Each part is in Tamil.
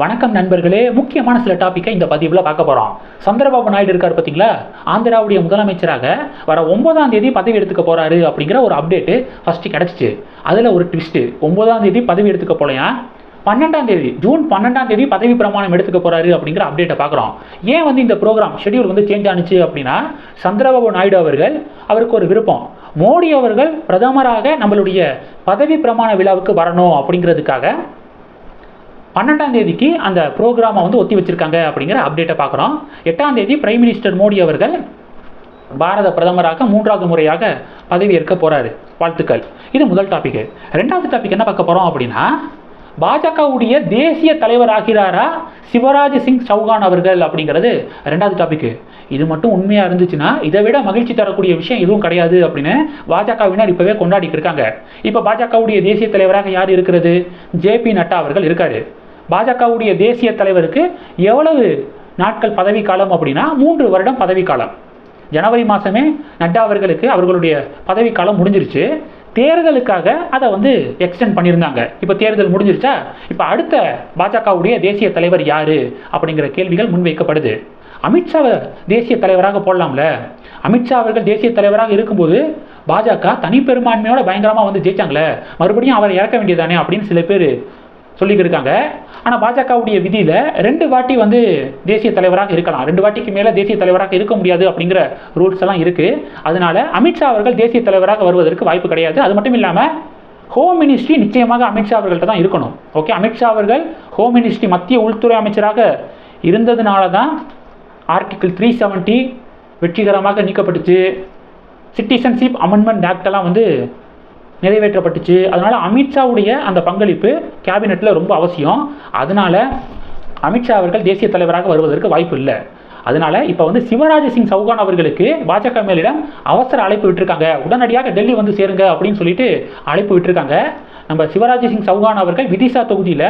வணக்கம் நண்பர்களே முக்கியமான சில டாப்பிக்கை இந்த பதிவில் பார்க்க போகிறோம் சந்திரபாபு நாயுடு இருக்கார் பார்த்தீங்களா ஆந்திராவுடைய முதலமைச்சராக வர ஒன்பதாம் தேதி பதவி எடுத்துக்க போகிறாரு அப்படிங்கிற ஒரு அப்டேட்டு ஃபஸ்ட்டு கிடச்சிச்சு. அதில் ஒரு ட்விஸ்ட்டு ஒன்பதாம் தேதி பதவி எடுத்துக்க போலையா? பன்னெண்டாம் தேதி ஜூன் பன்னெண்டாம் தேதி பதவி பிரமாணம் எடுத்துக்க போறாரு அப்படிங்கிற அப்டேட்டை பார்க்குறோம். ஏன் வந்து இந்த ப்ரோக்ராம் ஷெடியூல் வந்து சேஞ்ச் ஆனிச்சு அப்படின்னா சந்திரபாபு நாயுடு அவர்கள் அவருக்கு ஒரு விருப்பம். மோடி அவர்கள் பிரதமராக நம்மளுடைய பதவி பிரமாண விழாவுக்கு வரணும் அப்படிங்கிறதுக்காக பன்னெண்டாம் தேதிக்கு அந்த ப்ரோக்ராமை வந்து ஒத்தி வச்சிருக்காங்க அப்படிங்கிற அப்டேட்டை பார்க்குறோம். எட்டாம் தேதி பிரைம் மினிஸ்டர் மோடி அவர்கள் பாரத பிரதமராக மூன்றாவது முறையாக பதவி ஏற்க போகிறாரு வாழ்த்துக்கள். இது முதல் டாபிக் ரெண்டாவது டாபிக் என்ன பார்க்க போகிறோம் அப்படின்னா பாஜகவுடைய தேசிய தலைவர் ஆகிறாரா சிவராஜ் சிங் சௌகான் அவர்கள் அப்படிங்கிறது ரெண்டாவது டாபிக் இது மட்டும் உண்மையாக இருந்துச்சுன்னா இதை விட மகிழ்ச்சி தரக்கூடிய விஷயம் எதுவும் கிடையாது அப்படின்னு பாஜகவினர் இப்போவே கொண்டாடிட்டு இருக்காங்க. இப்போ பாஜகவுடைய தேசிய தலைவராக யார் இருக்கிறது? ஜே பி நட்டா அவர்கள் இருக்காரு. பாஜகவுடைய தேசிய தலைவருக்கு எவ்வளவு நாட்கள் பதவி காலம் அப்படின்னா மூன்று வருடம் பதவி காலம். ஜனவரி மாதமே நட்டா அவர்களுக்கு அவர்களுடைய பதவி காலம் முடிஞ்சிருச்சு. தேர்தலுக்காக அதை வந்து எக்ஸ்டெண்ட் பண்ணியிருந்தாங்க. இப்போ தேர்தல் முடிஞ்சிருச்சா? இப்போ அடுத்த பாஜகவுடைய தேசிய தலைவர் யார் அப்படிங்கிற கேள்விகள் முன்வைக்கப்படுது. அமித்ஷாவை தேசிய தலைவராக போடலாம்ல. அமித்ஷா அவர்கள் தேசிய தலைவராக இருக்கும்போது பாஜக தனிப்பெரும்பான்மையோட பயங்கரமாக வந்து ஜெயிச்சாங்களே. மறுபடியும் அவரை இறக்க வேண்டியதானே அப்படின்னு சில பேர் சொல்லிக்கிருக்காங்க ஆனால் பாஜகவுடைய விதியில் ரெண்டு வாட்டி வந்து தேசிய தலைவராக இருக்கலாம். ரெண்டு வாட்டிக்கு மேலே தேசிய தலைவராக இருக்க முடியாது அப்படிங்கிற ரூல்ஸ் எல்லாம் இருக்குது அதனால அமித்ஷா அவர்கள் தேசிய தலைவராக வருவதற்கு வாய்ப்பு கிடையாது. அது மட்டும் இல்லாமல் ஹோம் மினிஸ்ட்ரி நிச்சயமாக அமித்ஷா அவர்கள்ட்ட தான் இருக்கணும். ஓகே அமித்ஷா அவர்கள் ஹோம் மினிஸ்ட்ரி மத்திய உள்துறை அமைச்சராக இருந்ததுனால தான் ஆர்டிகிள் த்ரீ செவன்ட்டி வெற்றிகரமாக நீக்கப்பட்டுச்சு. சிட்டிசன்ஷிப் அமெண்ட்மெண்ட் ஆக்டெல்லாம் வந்து நிறைவேற்றப்பட்டுச்சு. அதனால் அமித்ஷாவுடைய அந்த பங்களிப்பு கேபினெட்டில் ரொம்ப அவசியம். அதனால அமித்ஷா அவர்கள் தேசிய தலைவராக வருவதற்கு வாய்ப்பு இல்லை. அதனால இப்போ வந்து சிவராஜ் சிங் சௌகான் அவர்களுக்கு பாஜக மேலிடம் அவசர அழைப்பு விட்டுருக்காங்க. உடனடியாக டெல்லி வந்து சேருங்க அப்படின்னு சொல்லிட்டு அழைப்பு விட்டுருக்காங்க. நம்ம சிவராஜ் சிங் சௌகான் அவர்கள் விதிசா தொகுதியில்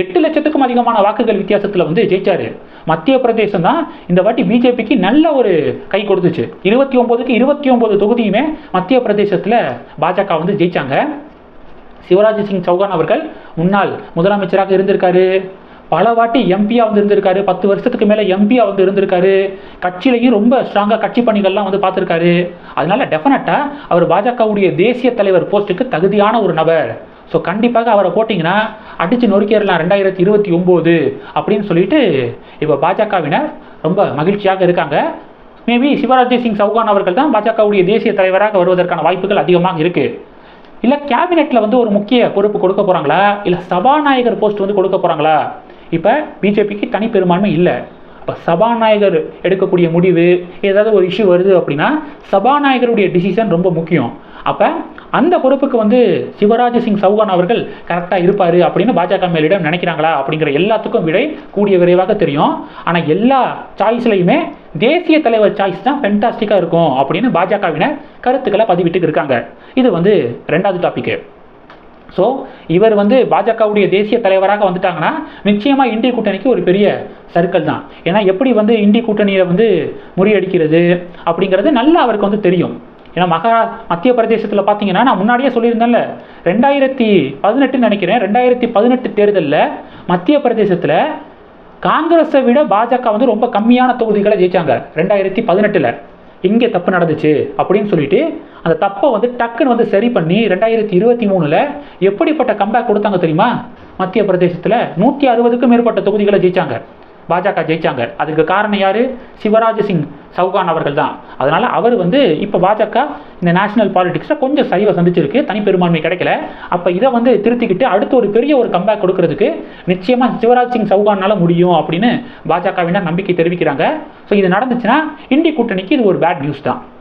எட்டு லட்சத்துக்கும் அதிகமான வாக்குகள் வித்தியாசத்தில் வந்து ஜெயிச்சாரு. மத்திய பிரதேசம் தான் இந்த வாட்டி பிஜேபிக்கு நல்ல ஒரு கை கொடுத்துச்சு. இருபத்தி ஒம்போதுக்கு இருபத்தி ஒம்பது தொகுதியுமே மத்திய பிரதேசத்தில் பாஜக வந்து ஜெயிச்சாங்க. சிவராஜ் சிங் சௌகான் அவர்கள் முன்னாள் முதலமைச்சராக இருந்திருக்காரு. பல வாட்டி எம்பியா வந்து இருந்திருக்காரு. பத்து வருஷத்துக்கு மேலே எம்பியா வந்து இருந்திருக்காரு. கட்சியிலையும் ரொம்ப ஸ்ட்ராங்காக கட்சி பணிகள்லாம் வந்து பார்த்துருக்காரு. அதனால டெஃபினட்டாக அவர் பாஜகவுடைய தேசிய தலைவர் போஸ்ட்டுக்கு தகுதியான ஒரு நபர். ஸோ கண்டிப்பாக அவரை போட்டிங்கன்னா அடித்து நொறுக்கிடலாம் ரெண்டாயிரத்தி இருபத்தி ஒம்பது அப்படின்னு சொல்லிட்டு இப்போ பாஜகவினர் ரொம்ப மகிழ்ச்சியாக இருக்காங்க. மேபி சிவராஜ் சிங் சௌகான் அவர்கள் தான் பாஜகவுடைய தேசிய தலைவராக வருவதற்கான வாய்ப்புகள் அதிகமாக இருக்குது இல்லை கேபினெட்டில் வந்து ஒரு முக்கிய பொறுப்பு கொடுக்க போகிறாங்களா இல்லை சபாநாயகர் போஸ்ட் வந்து கொடுக்க போகிறாங்களா இப்போ பிஜேபிக்கு தனி பெரும்பான்மை இல்லை. இப்போ சபாநாயகர் எடுக்கக்கூடிய முடிவு ஏதாவது ஒரு இஷ்யூ வருது அப்படின்னா சபாநாயகருடைய டிசிஷன் ரொம்ப முக்கியம். அப்போ அந்த பொறுப்புக்கு வந்து சிவராஜ் சிங் சௌகான் அவர்கள் கரெக்டாக இருப்பார் அப்படின்னு பாஜக மேலிடம் நினைக்கிறாங்களா அப்படிங்கிற எல்லாத்துக்கும் விடை கூடிய விரைவாக தெரியும். ஆனால் எல்லா சாய்ஸ்லையுமே தேசிய தலைவர் சாய்ஸ் தான் ஃபென்டாஸ்டிக்காக இருக்கும் அப்படின்னு பாஜகவினர் கருத்துக்களை பதிவிட்டு இருக்காங்க. இது வந்து ரெண்டாவது டாப்பிக்கு ஸோ இவர் வந்து பாஜகவுடைய தேசிய தலைவராக வந்துட்டாங்கன்னா நிச்சயமாக இந்திய கூட்டணிக்கு ஒரு பெரிய சர்க்கிள் தான். ஏன்னா எப்படி வந்து இந்திய கூட்டணியை வந்து முறியடிக்கிறது அப்படிங்கிறது நல்லா அவருக்கு வந்து தெரியும். ஏன்னா மகா மத்திய பிரதேசத்தில் பார்த்தீங்கன்னா நான் முன்னாடியே சொல்லியிருந்தேன்ல ரெண்டாயிரத்தி பதினெட்டுன்னு நினைக்கிறேன் ரெண்டாயிரத்தி பதினெட்டு தேர்தலில் மத்திய பிரதேசத்தில் காங்கிரஸை விட பாஜக வந்து ரொம்ப கம்மியான தொகுதிகளை ஜெயிச்சாங்க ரெண்டாயிரத்தி பதினெட்டில். இங்கே தப்பு நடந்துச்சு அப்படின்னு சொல்லிட்டு அந்த தப்பை வந்து டக்குன்னு வந்து சரி பண்ணி ரெண்டாயிரத்தி இருபத்தி மூணில் எப்படிப்பட்ட கம்பேக் கொடுத்தாங்க தெரியுமா? மத்திய பிரதேசத்தில் நூற்றி அறுபதுக்கும் மேற்பட்ட தொகுதிகளை ஜெயிச்சாங்க பாஜக ஜெயிச்சாங்க. அதுக்கு காரணம் யார்? சிவராஜ் சிங். சௌகான் அவர்கள் தான். அதனால் அவர் வந்து இப்போ பாஜக இந்த நேஷனல் பாலிடிக்ஸில் கொஞ்சம் சரிவை சந்திச்சிருக்கு. தனி பெரும்பான்மை கிடைக்கல. அப்போ இதை வந்து திருத்திக்கிட்டு அடுத்து ஒரு பெரிய ஒரு கம்பேக் கொடுக்கறதுக்கு நிச்சயமாக சிவராஜ் சிங் சவுகானால் முடியும் அப்படின்னு பாஜகவினர் நம்பிக்கை தெரிவிக்கிறாங்க. ஸோ இது நடந்துச்சுன்னா இந்தி கூட்டணிக்கு இது ஒரு பேட் நியூஸ் தான்.